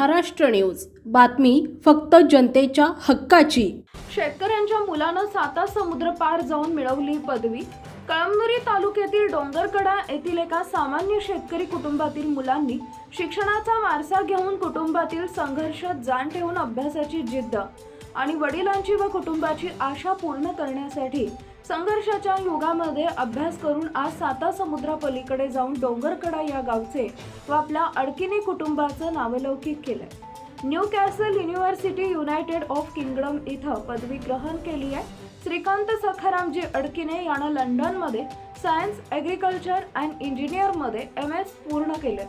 Maharashtra news. बातमी फक्त जनतेच्या हक्काची. शेतकऱ्यांच्या मुलानं साता समुद्र पार जाऊन मिळवली पदवी. कळमनुरी तालुक्यातील डोंगरकडा येथील एका सामान्य शेतकरी कुटुंबातील मुलांनी शिक्षणाचा वारसा घेऊन कुटुंबातील संघर्ष जाण ठेवून अभ्यासाची जिद्द. आणि वडिलांची व कुटुंबाची आशा पूर्ण करण्यासाठी संघर्षाच्या युगामध्ये अभ्यास करून आज साता समुद्रापलीकडे जाऊन डोंगरकडा या गावचे व आपल्या अडकिनी कुटुंबाचं नावलौकिक केलंय. Newcastle University United of Kingdom इथं पदवी ग्रहण केली आहे. श्रीकांत सखारामजी अडकिने यानं लंडनमध्ये सायन्स ॲग्रिकल्चर अँड इंजिनियरमध्ये एम एस पूर्ण केले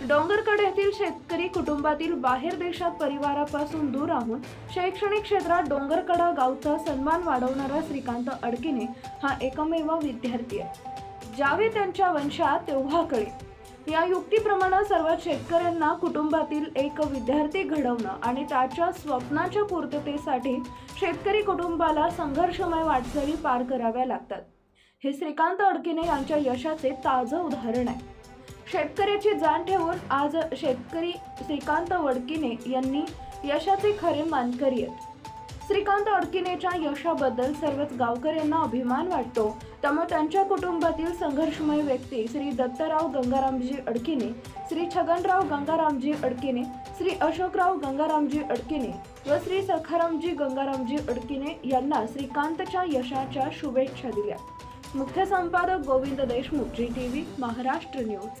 डोंगरकड्यातील येथील शेतकरी कुटुंबातील बाहेर देशात परिवारापासून दूर राहून शैक्षणिक क्षेत्रात डोंगरकडा गावचा सन्मान वाढवणारा श्रीकांत अडकिने हा एकमेव विद्यार्थी आहे. ज्यावे त्यांच्या वंशात तेव्हा कळे. या युक्तीप्रमाणे सर्व शेतकऱ्यांना कुटुंबातील एक विद्यार्थी घडवणं आणि त्याच्या स्वप्नाच्या पूर्ततेसाठी शेतकरी कुटुंबाला संघर्षमय वाटचाली पार कराव्या लागतात. हे श्रीकांत अडकिने यांच्या यशाचे ताजं उदाहरण आहे. शेतकऱ्याची जाण ठेवून आज शेतकरी श्रीकांत वडकिने यांनी यशाचे खरे मानकरी आहेत श्रीकांत अडकिनेच्या यशाबद्दल सर्वच गावकऱ्यांना अभिमान वाटतो. त्यामुळे त्यांच्या कुटुंबातील संघर्षमय व्यक्ती श्री दत्तराव गंगारामजी अडकिने श्री छगनराव गंगारामजी अडकिने श्री अशोकराव गंगारामजी अडकिने व श्री सखारामजी गंगारामजी अडकिने यांना श्रीकांतच्या यशाच्या शुभेच्छा दिल्या. मुख्य संपादक Govind Deshmukh ji T V Maharashtra news.